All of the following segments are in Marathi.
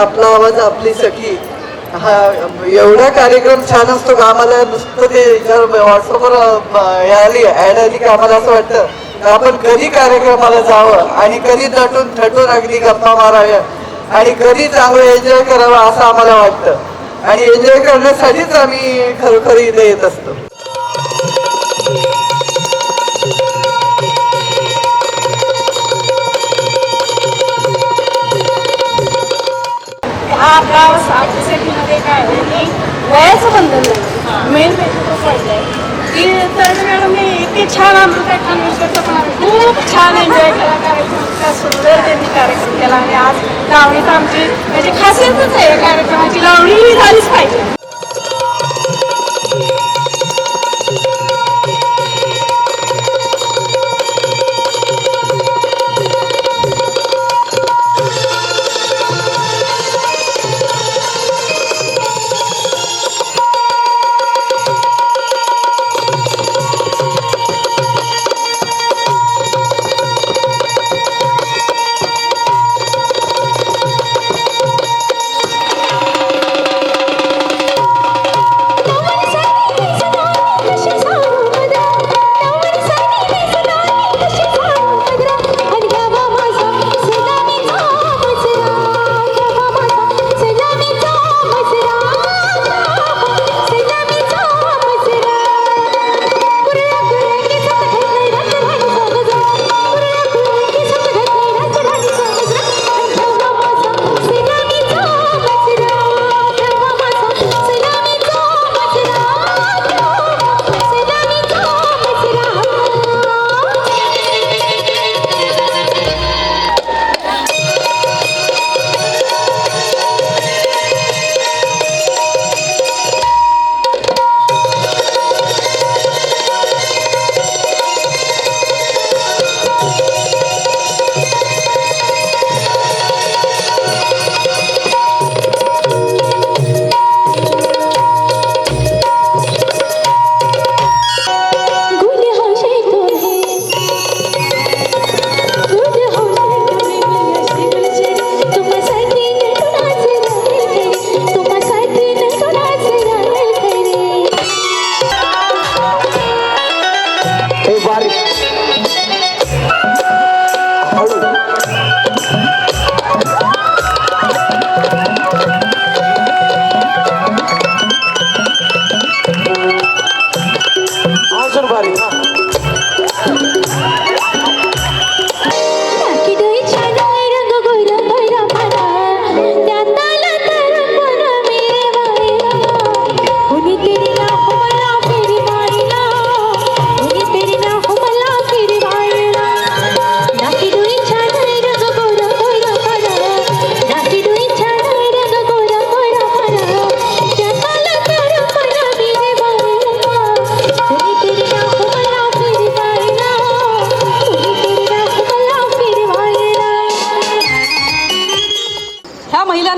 आपला आवाज आपली सखी. हा एवढा कार्यक्रम छान असतो का आम्हाला नुसतं ते व्हॉट्सअपवर आली ॲड आली की आम्हाला असं वाटतं का आपण कधी कार्यक्रमाला जावं आणि कधी नटून थटून अगदी गप्पा माराव्या आणि कधी चांगलं एन्जॉय करावं असं आम्हाला वाटतं. आणि एन्जॉय करण्यासाठीच आम्ही खरोखर इथे येत असतो. हा आपला साफसफाईमध्ये काय आहे? की वयाचं बंधन नाही मेन म्हणजे तो पडलं आहे. की तर मॅडम मी इतके छान आमचं त्या खानवेश्वरचं पण आम्ही खूप छान एन्जॉय केला कार्यक्रम. इतका सुंदर त्यांनी कार्यक्रम केला. आणि आज लावणी आमची म्हणजे खासियतच आहे या कार्यक्रमाची लावणी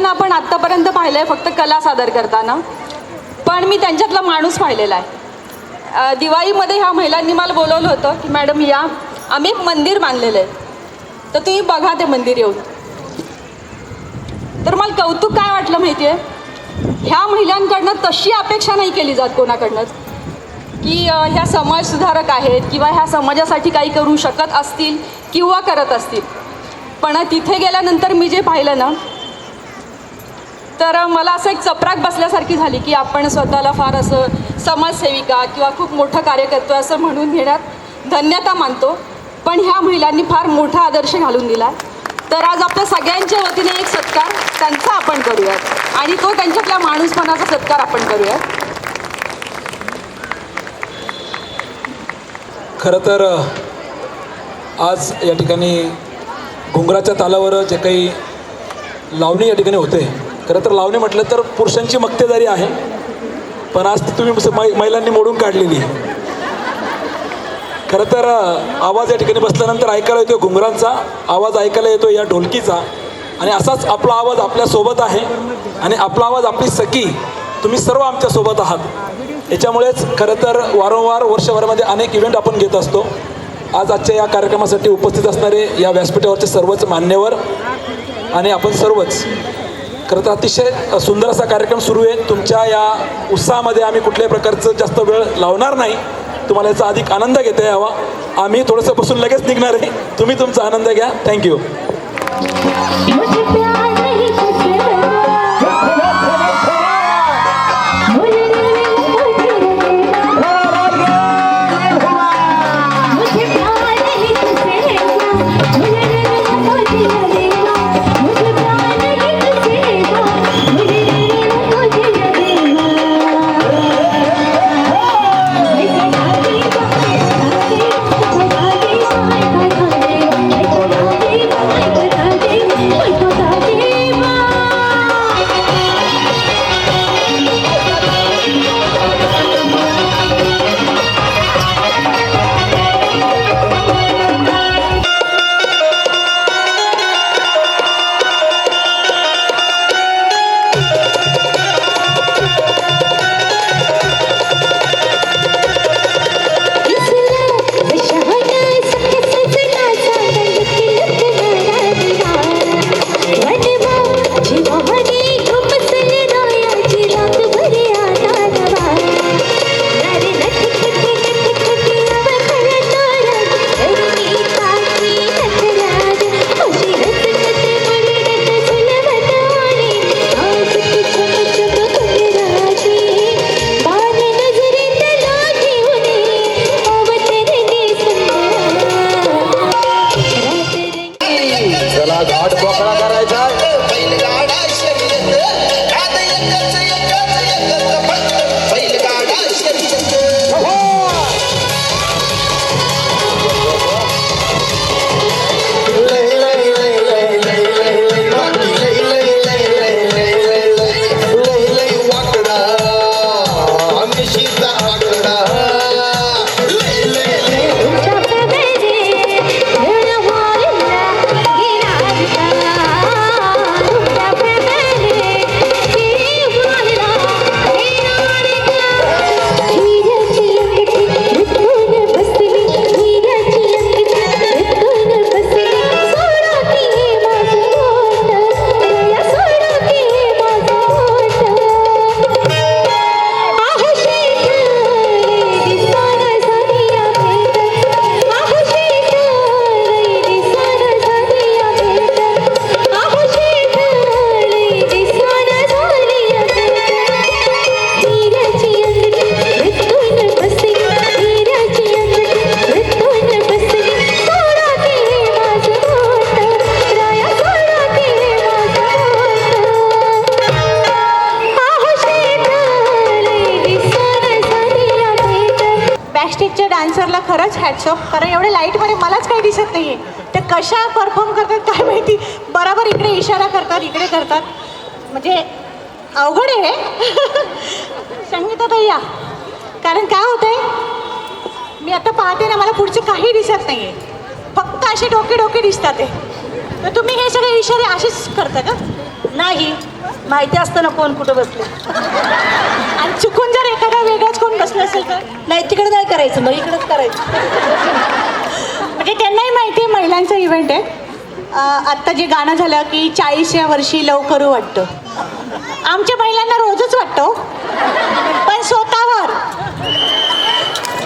ह्या आपण आत्तापर्यंत पाहिलं आहे फक्त कला सादर करताना. पण मी त्यांच्यातला माणूस पाहिलेला आहे. दिवाळीमध्ये ह्या महिलांनी मला बोलवलं होतं की मॅडम या. आम्ही एक मंदिर बांधलेलं आहे. तर तुम्ही बघा ते मंदिर येऊन. तर मला कौतुक काय वाटलं माहिती आहे ह्या महिलांकडनं तशी अपेक्षा नाही केली जात कोणाकडनंच. की ह्या समाजसुधारक आहेत किंवा ह्या समाजासाठी काही करू शकत असतील किंवा करत असतील. पण तिथे गेल्यानंतर मी जे पाहिलं ना तर मला असं एक चपराक बसल्यासारखी झाली की आपण स्वतःला फार असं समाजसेविका किंवा खूप मोठं कार्य करतो असं म्हणून घेण्यात धन्यता मानतो. पण ह्या महिलांनी फार मोठा आदर्श घालून दिला तर आज आपल्या सगळ्यांच्या वतीने एक सत्कार त्यांचा आपण करूयात आणि तो त्यांच्यातल्या माणूसपणाचा सत्कार आपण करूयात. खरं तर आज या ठिकाणी घुंगराच्या तालावर जे काही लावणी या ठिकाणी होते खरं तर लावणी म्हटलं तर पुरुषांची मक्तेदारी आहे पण आज ती तुम्ही मै महिलांनी मोडून काढलेली आहे. खरं तर आवाज या ठिकाणी बसल्यानंतर ऐकायला येतो घुंगरांचा आवाज ऐकायला येतो या ढोलकीचा आणि असाच आपला आवाज आपल्यासोबत आहे आणि आपला आवाज आपली सखी तुम्ही सर्व आमच्यासोबत आहात. याच्यामुळेच खरं तर वारंवार वर्षभरामध्ये अनेक इव्हेंट आपण घेत असतो. आज आजच्या या कार्यक्रमासाठी उपस्थित असणारे या व्यासपीठावरचे सर्वच मान्यवर आणि आपण सर्वच खरं तर अतिशय सुंदर असा कार्यक्रम सुरू आहे. तुमच्या या उत्साहामध्ये आम्ही कुठल्याही प्रकारचं जास्त वेळ लावणार नाही. तुम्हाला याचा अधिक आनंद घेता यावा. आम्ही थोडंसं बसून लगेच निघणार आहे. तुम्ही तुमचा आनंद घ्या. थँक्यू डान्सरला खरंच हॅट्स कारण एवढे लाईटमध्ये मलाच काही दिसत नाही आहे ते कशा परफॉर्म करतात काय माहिती? बरोबर इकडे इशारा करतात इकडे करतात. म्हणजे अवघड आहे संगीता भैया या. कारण काय होतंय? मी आता पाहते ना मला पुढचे काही दिसत नाही आहे फक्त असे डोके डोके दिसतात आहे तर तुम्ही हे सगळे इशारे असेच करता का? नाही. माहिती असतं ना कोण कुठं बसले? आणि चुकून जर एखादा वेगळाच कोण बसलं असेल तर? नाही तिकडे नाही करायचं मग इकडेच करायचं. म्हणजे त्यांनाही माहिती आहे महिलांचं इव्हेंट आहे. आत्ता जे गाणं झालं की चाळीस या वर्षी लव करू वाटतं. आमच्या महिलांना रोजच वाटतं हो. पण स्वतःवर.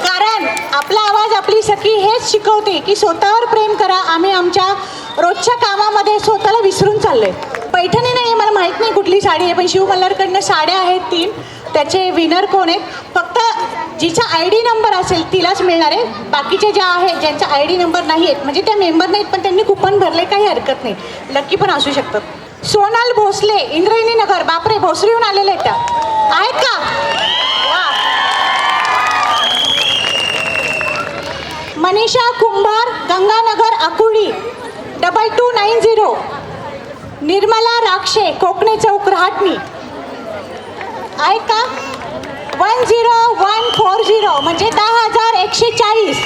कारण आपला आवाज आपली सखी हेच शिकवते की स्वतःवर प्रेम करा. आम्ही आमच्या रोजच्या कामामध्ये स्वतःला विसरून चाललोय. पैठणी नाही मला माहीत नाही कुठली साडी आहे पण शिव मल्हारकडनं साड्या आहेत तीन. त्याचे विनर कोण आहेत? फक्त जिचा आय डी नंबर असेल तिलाच मिळणार आहे. बाकीचे ज्या आहेत ज्यांचा आय डी नंबर नाही आहेत म्हणजे त्या मेंबर नाहीत पण त्यांनी कुपन भरले काही हरकत नाही. लक्की पण असू शकतात सोनाल भोसले इंद्रायणी नगर. बापरे भोसरीहून आलेले आहेत त्या. आहेत का? Manisha Kumbhar Ganganagar Akurdi double two nine zero Nirmala Rakshe Kokane चौक रहाटणी. आहे का one zero one four zero म्हणजे दहा हजार एकशे चाळीस.